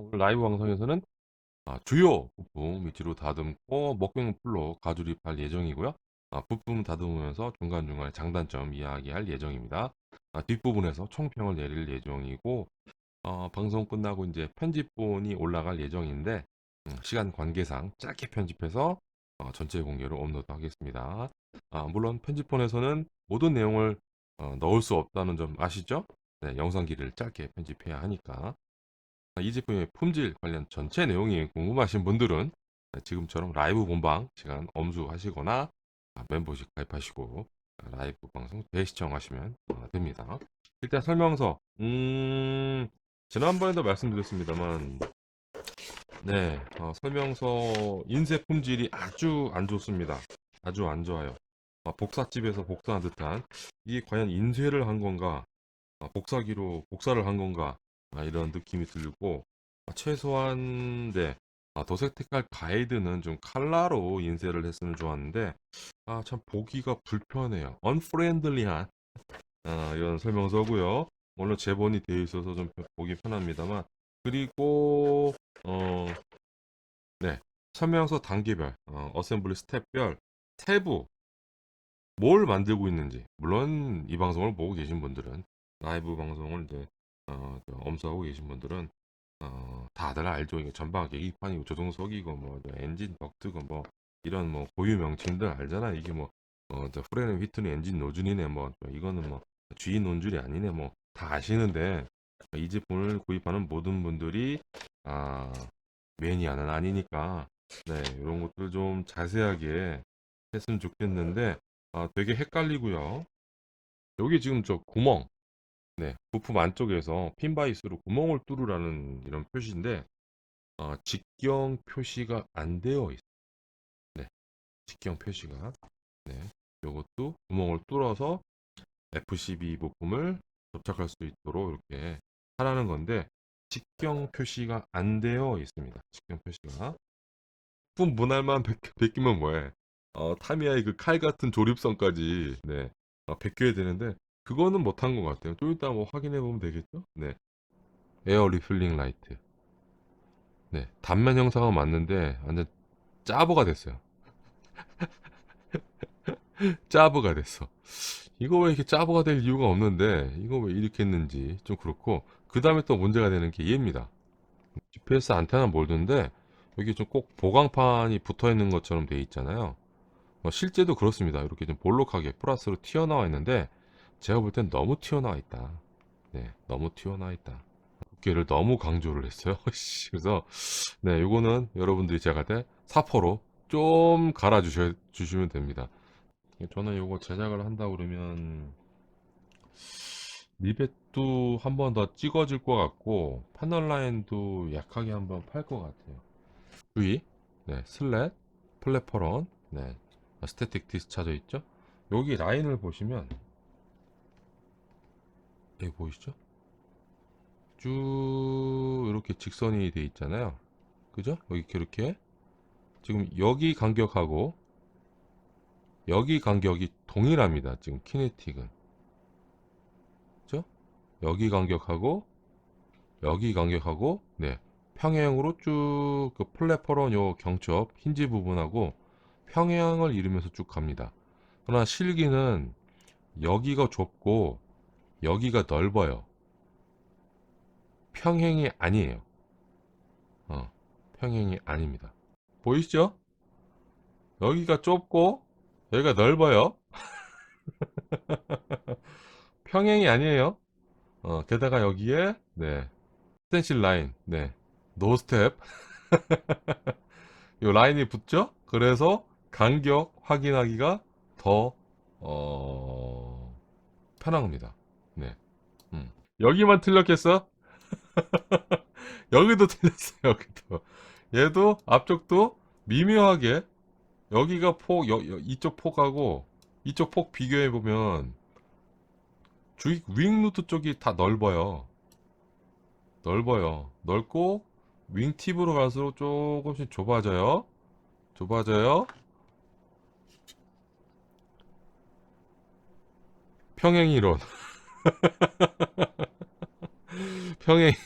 오늘 라이브 방송에서는 아, 주요 부품 위치로 다듬고 목공 풀로 가조립할 예정이고요. 아, 부품 다듬으면서 중간중간에 장단점 이야기할 예정입니다. 아, 뒷부분에서 총평을 내릴 예정이고 어, 방송 끝나고 이제 편집본이 올라갈 예정인데 음, 시간 관계상 짧게 편집해서 어, 전체 공개로 업로드하겠습니다. 아, 물론 편집본에서는 모든 내용을 어, 넣을 수 없다는 점 아시죠? 네, 영상기를 짧게 편집해야 하니까 아, 이 제품의 품질 관련 전체 내용이 궁금하신 분들은 지금처럼 라이브 본방 시간 엄수하시거나 아, 멤버십 가입하시고 아, 라이브 방송 대시청하시면 아, 됩니다. 일단 설명서 음 지난번에도 말씀드렸습니다만 네 어, 설명서 인쇄 품질이 아주 안 좋습니다. 아주 안 좋아요. 아, 복사집에서 복사한 듯한 이게 과연 인쇄를 한 건가 아, 복사기로 복사를 한 건가 아, 이런 느낌이 들고 아, 최소한 네. 아, 도색 색깔 가이드는 좀 칼라로 인쇄를 했으면 좋았는데 아 참 보기가 불편해요. 언프렌들리한 아, 이런 설명서고요. 물론 제본이 되어 있어서 좀 보기 편합니다만 그리고 어 네. 설명서 단계별 어, 어셈블리 스텝별 세부 뭘 만들고 있는지. 물론 이 방송을 보고 계신 분들은 라이브 방송을 이제 어, 저 엄수하고 계신 분들은 어, 다들 알죠. 이게 전방 계기판이고 조종석이고 뭐저 엔진 덕트고 뭐 이런 뭐 고유 명칭들 알잖아. 이게 뭐 어, 저 프레는 휘트니 엔진 노즐이네 뭐 이거는 뭐 G 논줄이 아니네 뭐 다 아시는데 이 제품을 구입하는 모든 분들이 아 매니아는 아니니까 네 이런 것들 좀 자세하게 했으면 좋겠는데 아 되게 헷갈리고요. 여기 지금 저 구멍 네, 부품 안쪽에서 핀 바이스로 구멍을 뚫으라는 이런 표시인데 어, 직경 표시가 안 되어 있어요. 네, 직경 표시가 네, 이것도 구멍을 뚫어서 F12 부품을 접착할 수 있도록 이렇게 하라는 건데 직경 표시가 안 되어 있습니다. 직경 표시가 부품 분할만 벗- 벗기면 뭐해? 어, 타미야의 그 칼 같은 조립선까지 네, 어, 벗겨야 되는데 그거는 못한 것 같아요. 좀 이따 뭐 확인해 보면 되겠죠? 네. 에어 리필링 라이트. 네. 단면 형상은 맞는데 완전 짜부가 됐어요. 짜부가 됐어. 이거 왜 이렇게 짜부가 될 이유가 없는데 이거 왜 이렇게 했는지 좀 그렇고 그 다음에 또 문제가 되는 게 얘입니다. GPS 안테나 몰드인데 여기 좀 꼭 보강판이 붙어 있는 것처럼 돼 있잖아요. 어, 실제도 그렇습니다. 이렇게 좀 볼록하게 플러스로 튀어나와 있는데 제가 볼 땐 너무 튀어나와 있다. 네, 너무 튀어나와 있다. 두께를 너무 강조를 했어요. 씨, 그래서 네, 요거는 여러분들이 제가 때 사포로 좀 갈아 주셔 주시면 됩니다. 저는 요거 제작을 한다 그러면 리벳도 한 번 더 찍어줄 것 같고 패널 라인도 약하게 한 번 팔 것 같아요. 주의, 네, 슬랫, 플랫퍼런, 네, 스태틱 디스차저 있죠? 여기 라인을 보시면 여기 보이시죠? 쭉 이렇게 직선이 돼 있잖아요. 그죠? 여기 이렇게 지금 여기 간격하고 여기 간격이 동일합니다. 지금 키네틱은. 그죠? 여기 간격하고 여기 간격하고 네. 평행으로 쭉 그 플랫퍼런 요 경첩 힌지 부분하고 평행을 이루면서 쭉 갑니다. 그러나 실기는 여기가 좁고 여기가 넓어요. 평행이 아니에요. 어, 평행이 아닙니다. 보이시죠? 여기가 좁고 여기가 넓어요. 평행이 아니에요. 어, 게다가 여기에 네 스텐실 라인, 네 노 스텝 이 라인이 붙죠? 그래서 간격 확인하기가 더 어, 편한 겁니다. 네. 음. 여기만 틀렸겠어? 여기도 틀렸어, 여기도. 얘도 앞쪽도 미묘하게 여기가 폭, 여, 여- 이쪽 폭하고 이쪽 폭 비교해 보면 주익 윙 루트 쪽이 다 넓어요. 넓어요. 넓고 윙 팁으로 갈수록 조금씩 좁아져요. 좁아져요. 평행 이론. 평행 이론.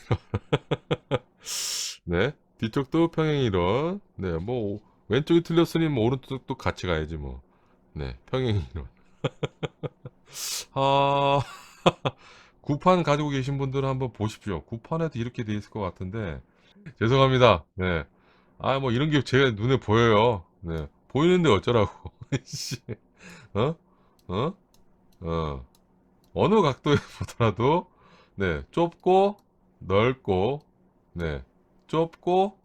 네. 뒤쪽도 평행 이론. 네. 뭐, 왼쪽이 틀렸으니 뭐, 오른쪽도 같이 가야지 뭐. 네. 평행 이론. 아, 구판 가지고 계신 분들은 한번 보십시오. 구판에도 이렇게 돼 있을 것 같은데. 죄송합니다. 네. 아, 뭐, 이런 게 제가 눈에 보여요. 네. 보이는데 어쩌라고. 씨. 어? 어? 어. 어느 각도에 보더라도, 네. 좁고, 넓고, 네. 좁고,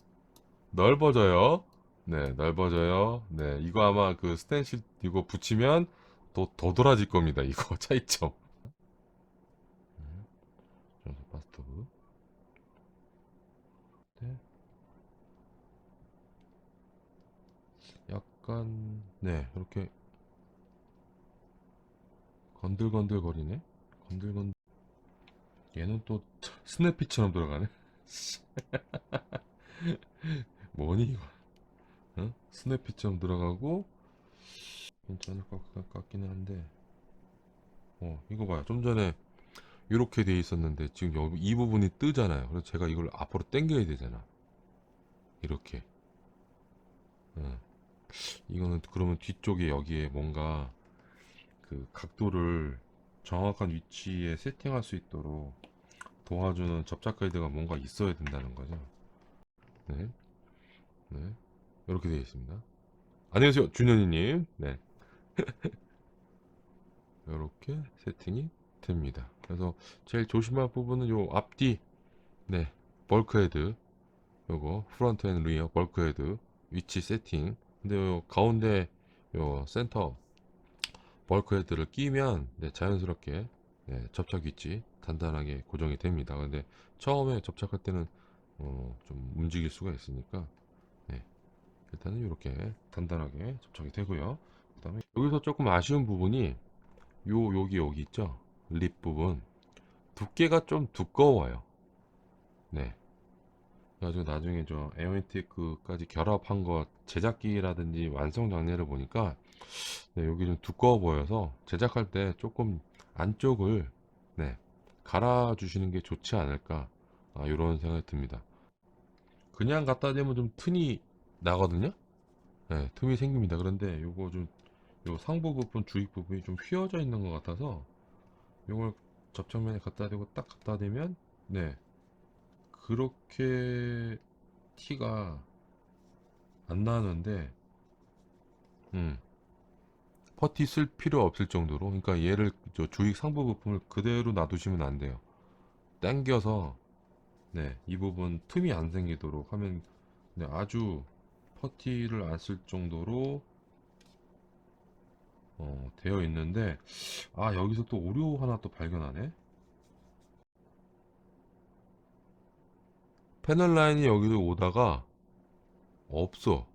넓어져요. 네, 넓어져요. 네, 이거 아마 그 스텐실 이거 붙이면 더 도드라질 겁니다. 이거 차이점. 파스토브. 네. 약간 네, 이렇게 건들건들 거리네. 건들건들. 얘는 또 스냅피처럼 들어가네. 뭐니 이거? 어? 스냅피처럼 들어가고 괜찮을 것 같- 같기는 한데 어 이거 봐요 좀 전에 이렇게 돼 있었는데 지금 여기 이 부분이 뜨잖아요 그래서 제가 이걸 앞으로 당겨야 되잖아 이렇게 어. 이거는 그러면 뒤쪽에 여기에 뭔가 그 각도를 정확한 위치에 세팅할 수 있도록 도와주는 접착 가이드가 뭔가 있어야 된다는 거죠 네. 네. 이렇게 되어 있습니다. 안녕하세요, 준현이님. 네. 이렇게 세팅이 됩니다. 그래서 제일 조심할 부분은 요 앞뒤, 네, 벌크헤드, 요거 프론트 앤 리어 벌크헤드 위치 세팅. 근데 요 가운데 요 센터 벌크헤드를 끼면 네, 자연스럽게 네, 접착 위치 단단하게 고정이 됩니다. 근데 처음에 접착할 때는 어, 좀 움직일 수가 있으니까 네, 일단은 이렇게 단단하게 접착이 되고요. 그 다음에 여기서 조금 아쉬운 부분이 요 여기 여기 있죠 립 부분 두께가 좀 두꺼워요. 네. 그래가지고 나중에 저 에어인테이크까지 결합한 거 제작기라든지 완성 장례를 보니까 네, 여기 좀 두꺼워 보여서 제작할 때 조금 안쪽을 네, 갈아주시는 게 좋지 않을까 아, 이런 생각이 듭니다. 그냥 갖다 대면 좀 튼이 나거든요. 네, 틈이 생깁니다. 그런데 요거 좀, 요 상부 부분, 주입 부분이 좀 휘어져 있는 것 같아서 요걸 접착면에 갖다 대고 딱 갖다 대면 네, 그렇게 티가 안 나는데 음, 퍼티 쓸 필요 없을 정도로 그러니까 얘를 저 주익 상부 부품을 그대로 놔두시면 안 돼요. 당겨서 네, 이 부분 틈이 안 생기도록 하면 네, 아주 퍼티를 안 쓸 정도로 어, 되어 있는데 아 여기서 또 오류 하나 또 발견하네 패널 라인이 여기로 오다가 없어.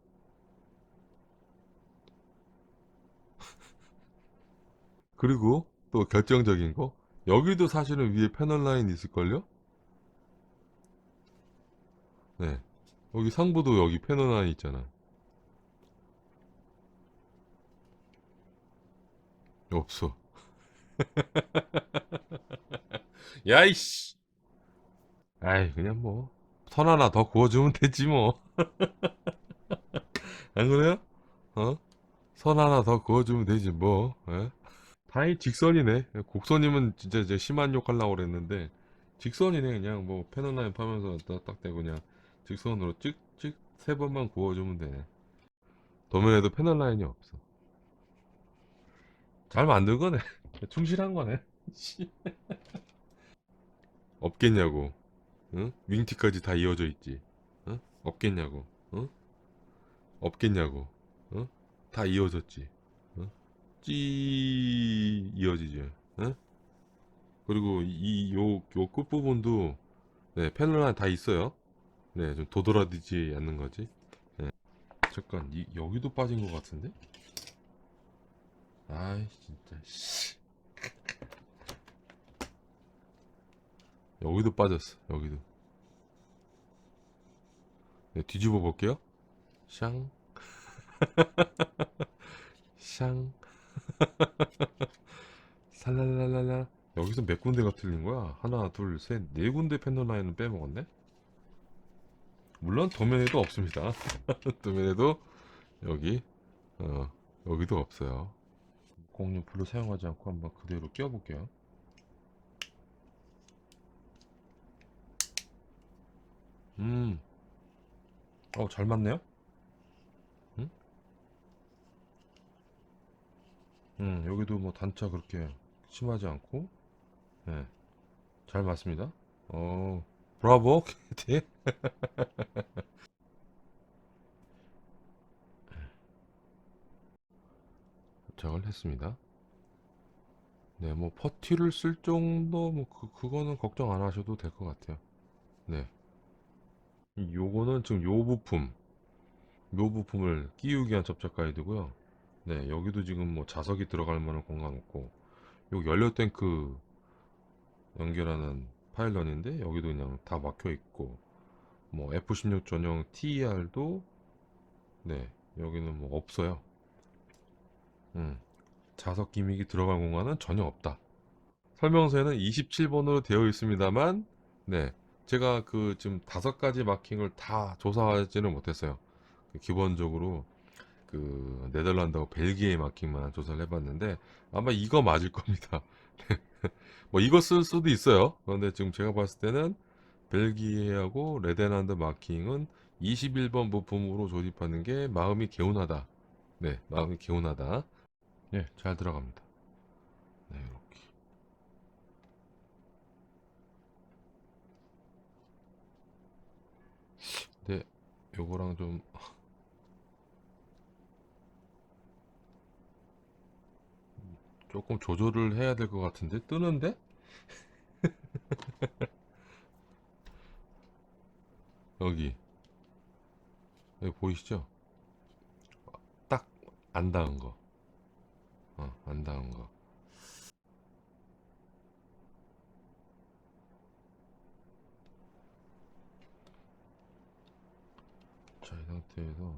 그리고 또 결정적인 거? 여기도 사실은 위에 패널 라인 있을걸요? 네. 여기 상부도 여기 패널 라인 있잖아 없어. 야이씨! 아이 그냥 뭐 선 하나 더 구워주면 되지 뭐. 안 그래요? 어? 선 하나 더 그어주면 되지 뭐. 예? 다행히 직선이네. 곡선이면 진짜 이제 심한 욕 하려고 그랬는데 직선이네 그냥. 뭐 패널라인 파면서 딱, 딱 대고 그냥 직선으로 찍찍 세 번만 구워주면 되네 도면에도 패널라인이 없어. 잘 만든 거네. 충실한 거네. 씨. 없겠냐고 응? 윙티까지 다 이어져 있지 응? 없겠냐고 응? 없겠냐고 응? 다 이어졌지 응? 찌 이어지지 응? 그리고 이요요 끝부분도 네 패널 하나 다 있어요 네 좀 도드라지지 않는 거지 네. 잠깐 이, 여기도 빠진 것 같은데 아이 진짜 여기도 빠졌어 여기도 네, 뒤집어 볼게요 샹 샹 살랄랄랄라 여기서 몇 군데가 틀린 거야? 하나 둘 셋 네 군데 패널 라인은 빼먹었네 물론 도면에도 없습니다. 도면에도 여기 어, 여기도 없어요. 공유 블루 사용하지 않고 한번 그대로 끼워볼게요. 음, 어, 잘 맞네요? 음? 음, 여기도 뭐 단차 그렇게 심하지 않고, 네, 잘 맞습니다. 어, 브라보, 캐티. 도착을 했습니다. 네, 뭐 퍼티를 쓸 정도 뭐 그, 그거는 걱정 안 하셔도 될 것 같아요. 네. 이- 요거는 지금 요 부품, 요 부품을 끼우기 위한 접착 가이드고요. 네, 여기도 지금 뭐 자석이 들어갈 만한 공간 없고, 요 연료 탱크 연결하는 파일런인데 여기도 그냥 다 막혀 있고, 뭐 F16 전용 TER도 네, 여기는 뭐 없어요. 음, 자석 기믹이 들어갈 공간은 전혀 없다. 설명서에는 27번으로 되어 있습니다만, 네, 제가 그 지금 다섯 가지 마킹을 다 조사하지는 못했어요. 그 기본적으로 그 네덜란드하고 벨기에 마킹만 조사를 해봤는데 아마 이거 맞을 겁니다. 뭐 이거 쓸 수도 있어요. 그런데 지금 제가 봤을 때는 벨기에하고 네덜란드 마킹은 21번 부품으로 조립하는 게 마음이 개운하다. 네, 마음이 개운하다. 네, 잘 들어갑니다. 네, 이렇게. 네, 요거랑 좀 조금 조절을 해야 될 것 같은데 뜨는데? 여기 여기 보이시죠? 딱 안 닿은 거. 어, 안 닿은 거. 자, 이 상태에서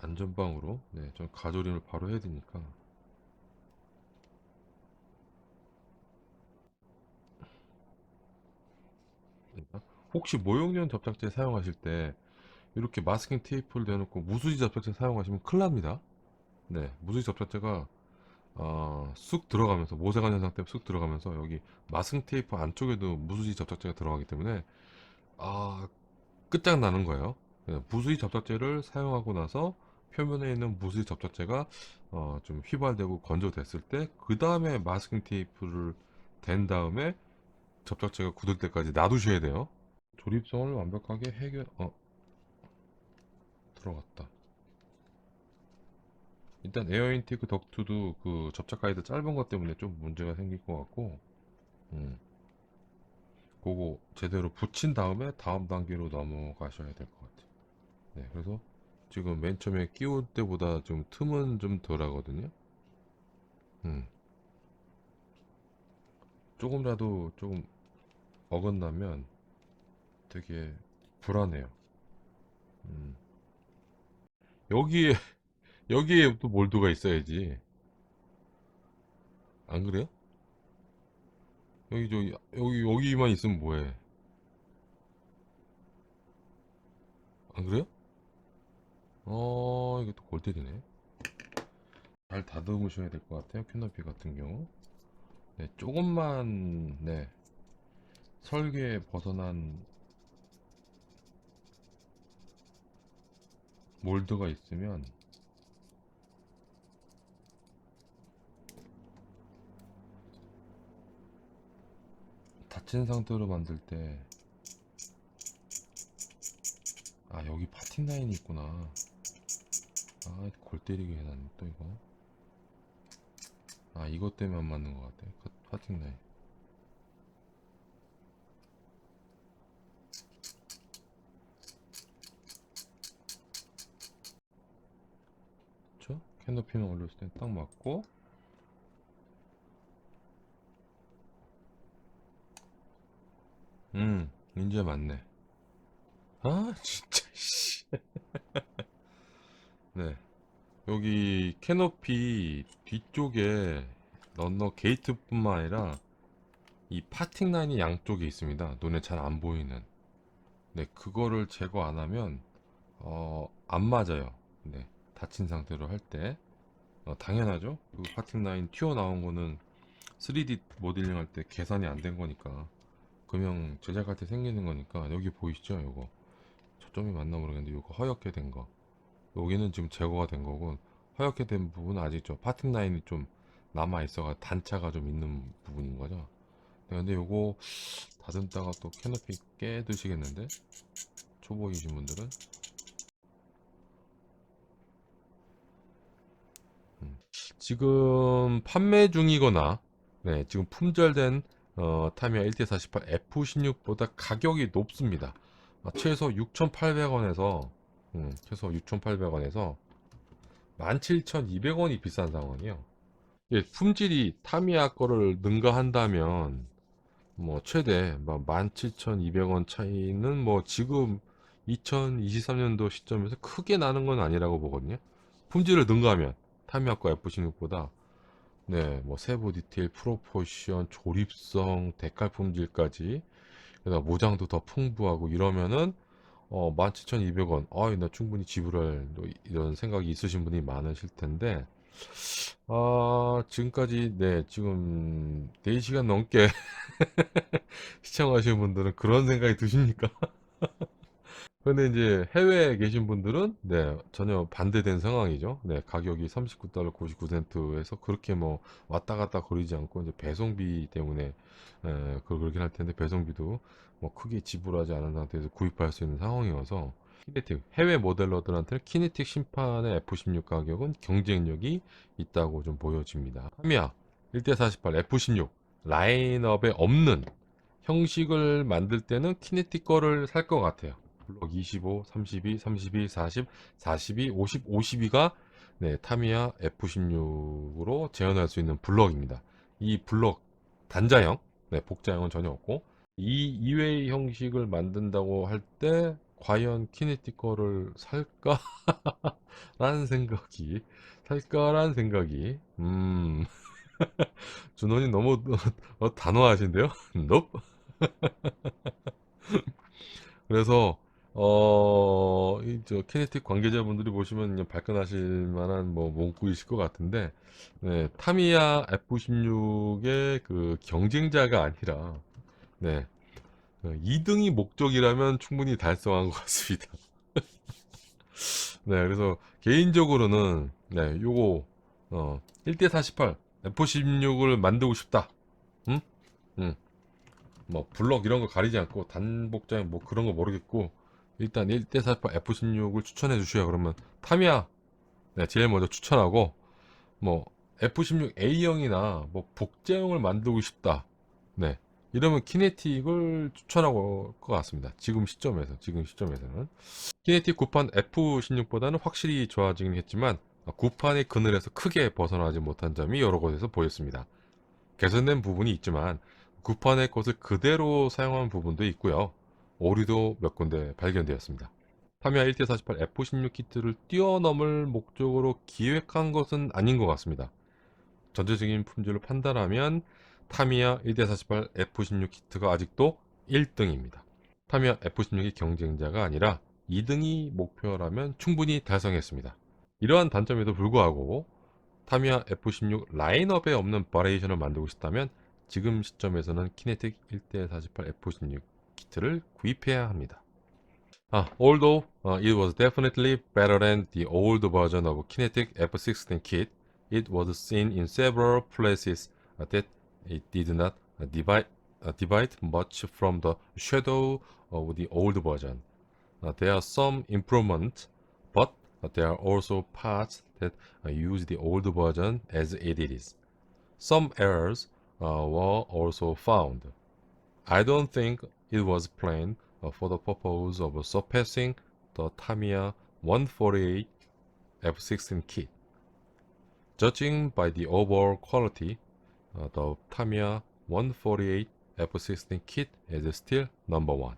안전방으로 네, 전 가조림을 바로 해야 되니까 혹시 모형용 접착제 사용하실 때 이렇게 마스킹 테이프를 대놓고 무수지 접착제 사용하시면 큰일 납니다. 네, 무수지 접착제가 어, 쑥 들어가면서 모세관 현상 때문에 쑥 들어가면서 여기 마스킹 테이프 안쪽에도 무수지 접착제가 들어가기 때문에 아 끝장나는 거예요. 네, 무수지 접착제를 사용하고 나서 표면에 있는 무수지 접착제가 어, 좀 휘발되고 건조됐을 때 그 다음에 마스킹 테이프를 댄 다음에 접착제가 굳을 때까지 놔두셔야 돼요. 조립성을 완벽하게 해결 어 들어갔다. 일단 에어 인테이크 덕트도 그 접착 가이드 짧은 것 때문에 좀 문제가 생길 것 같고 음 그거 제대로 붙인 다음에 다음 단계로 넘어가셔야 될 것 같아요. 네, 그래서 지금 맨 처음에 끼울 때보다 좀 틈은 좀 덜 하거든요. 음, 조금이라도 조금 어긋나면 되게 불안해요. 음, 여기에, 여기에 또 몰드가 있어야지. 안 그래요? 여기, 저기, 여기, 여기만 있으면 뭐해? 안 그래요? 어, 이것도 골 때리네. 잘 다듬으셔야 될 것 같아요. 큐너피 같은 경우. 네, 조금만, 네, 설계에 벗어난 몰드가 있으면 닫힌 상태로 만들 때, 아, 여기 파팅 라인이 있구나. 아, 골 때리게 해놨네, 또 이거. 아, 이것 때문에 안 맞는 것 같아. 파- 파팅 라인. 캐노피는 올렸을 땐 딱 맞고, 음, 이제 맞네. 아, 진짜, 씨. 네. 여기 캐노피 뒤쪽에 런너 게이트뿐만 아니라 이 파팅 라인이 양쪽에 있습니다. 눈에 잘 안 보이는. 네, 그거를 제거 안 하면 어, 안 맞아요. 네, 닫힌 상태로 할 때. 어, 당연하죠. 그 파팅 라인 튀어나온 거는 3D 모델링 할 때 계산이 안 된 거니까. 금형 제작할 때 생기는 거니까 여기 보이시죠? 요거. 초점이 맞나 모르겠는데 요거 허옇게 된 거. 여기는 지금 제거가 된 거고 허옇게 된 부분은 아직 저 파팅 라인이 좀 남아 있어가 단차가 좀 있는 부분인 거죠. 네, 근데 요거 다듬다가 또 캐노피 깨 드시겠는데 초보이신 분들은 음. 지금 판매 중이거나 네, 지금 품절된 어, 타미야 1대48 F16보다 가격이 높습니다. 아, 최소 6,800원에서 음, 최소 6,800원에서 17,200원이 비싼 상황이에요. 예, 품질이 타미야 거를 능가한다면 뭐 최대 17,200원 차이는 뭐 지금 2023년도 시점에서 크게 나는 건 아니라고 보거든요. 품질을 능가하면 타미야 거 F16보다 네, 뭐 세부 디테일, 프로포션, 조립성, 데칼 품질까지 게다가 모장도 더 풍부하고 이러면은 어 17,200원. 아, 나 충분히 지불할 뭐 이런 생각이 있으신 분이 많으실 텐데 아, 지금까지 네, 지금 4시간 넘게 시청하시는 분들은 그런 생각이 드십니까? 근데 이제 해외에 계신 분들은 네, 전혀 반대된 상황이죠. 네, 가격이 39달러 99센트에서 그렇게 뭐 왔다 갔다 거리지 않고 이제 배송비 때문에 에, 그걸 그렇긴 할 텐데 배송비도 뭐 크게 지불하지 않은 상태에서 구입할 수 있는 상황이어서 키네틱 해외 모델러들한테는 키네틱 심판의 F16 가격은 경쟁력이 있다고 좀 보여집니다. 타미야 1대48 F16 라인업에 없는 형식을 만들 때는 키네틱 거를 살 것 같아요. 블록 25, 32, 32, 40, 42, 50, 52가 네, 타미야 F16으로 재현할 수 있는 블럭입니다. 이 블럭 단자형, 네, 복자형은 전혀 없고 이 이외의 형식을 만든다고 할 때 과연 키네틱 거를 살까? 라는 생각이 살까라는 생각이 음 준호님 너무 어, 단호하신데요? nope. 그래서 어, 이저 키네틱 관계자분들이 보시면 발끈하실 만한 뭐 문구이실 것 같은데 네, 타미야 F16의 그 경쟁자가 아니라 네, 2등이 목적이라면 충분히 달성한 것 같습니다. 네, 그래서 개인적으로는 네, 요거 어, 1대48 F16을 만들고 싶다. 응? 응. 뭐 블럭 이런 거 가리지 않고 단복장 뭐 그런 거 모르겠고 일단 1대48 F16을 추천해 주셔야 그러면 타미야 네, 제일 먼저 추천하고 뭐 F16 A형이나 뭐 복제형을 만들고 싶다. 네. 이러면 키네틱을 추천하고 것 같습니다. 지금 시점에서 지금 시점에서는 키네틱 구판 F16보다는 확실히 좋아지긴 했지만 구판의 그늘에서 크게 벗어나지 못한 점이 여러 곳에서 보였습니다. 개선된 부분이 있지만 구판의 것을 그대로 사용한 부분도 있고요. 오류도 몇 군데 발견되었습니다. 타미야 1대48 F16 키트를 뛰어넘을 목적으로 기획한 것은 아닌 것 같습니다. 전체적인 품질을 판단하면 타미야 1대48 F16 키트가 아직도 1등입니다. 타미야 F16의 경쟁자가 아니라 2등이 목표라면 충분히 달성했습니다. 이러한 단점에도 불구하고 타미야 F16 라인업에 없는 바레이션을 만들고 싶다면 지금 시점에서는 키네틱 1대48 F16 키트를 구입해야 합니다. 아, although uh, it was definitely better than the old version of Kinetic F16 kit, it was seen in several places uh, that it did not uh, divide, uh, divide much from the shadow of the old version. Uh, there are some improvements, but uh, there are also parts that uh, use the old version as it is. Some errors uh, were also found. I don't think it was planned uh, for the purpose of surpassing the Tamiya 148 F16 kit. Judging by the overall quality, uh, the Tamiya 148 F16 kit is still number one.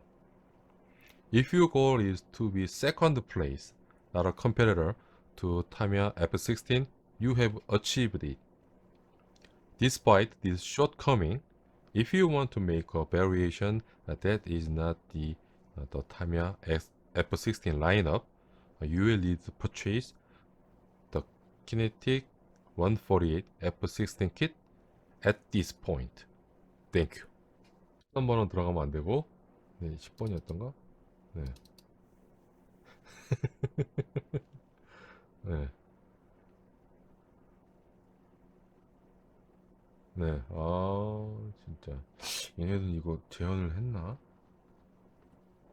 If your goal is to be second place, not a competitor to Tamiya F16, you have achieved it. Despite this shortcoming, if you want to make a variation uh, that is not the uh, the Tamiya X, F16 lineup, uh, you will need to purchase the Kinetic 148 F16 kit at this point. Thank you. 13번은 들어가면 안 되고, 네, 10번이었던가? 네. 네. 네. 아, 진짜. 얘네들 이거 재현을 했나?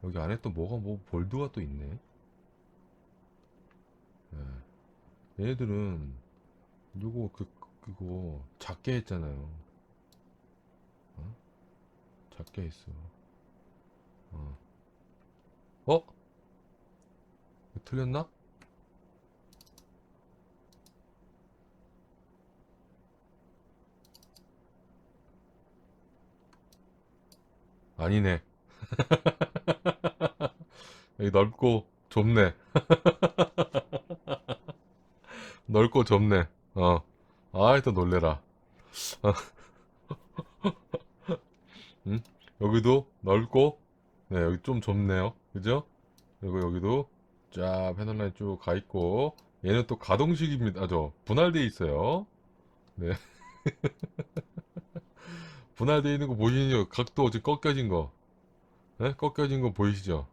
여기 안에 또 뭐가 뭐 볼드가 또 있네. 네. 얘네들은 요거 그 그거 작게 했잖아요. 어? 작게 했어. 어. 어? 틀렸나? 아니네. 여기 넓고 좁네. 넓고 좁네. 어. 아이, 또 놀래라. 어. 응? 여기도 넓고, 네, 여기 좀 좁네요. 그죠? 그리고 여기도 쫙 패널라인 쭉 가 있고, 얘는 또 가동식입니다. 아, 저, 분할되어 있어요. 네. 분할되어 있는 거 보이시죠? 각도 지금 꺾여진 거. 네? 꺾여진 거 보이시죠?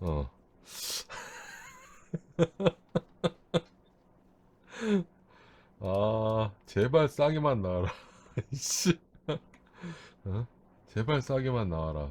어. 아, 제발 싸게만 나와라. 씨. 어? 제발 싸게만 나와라.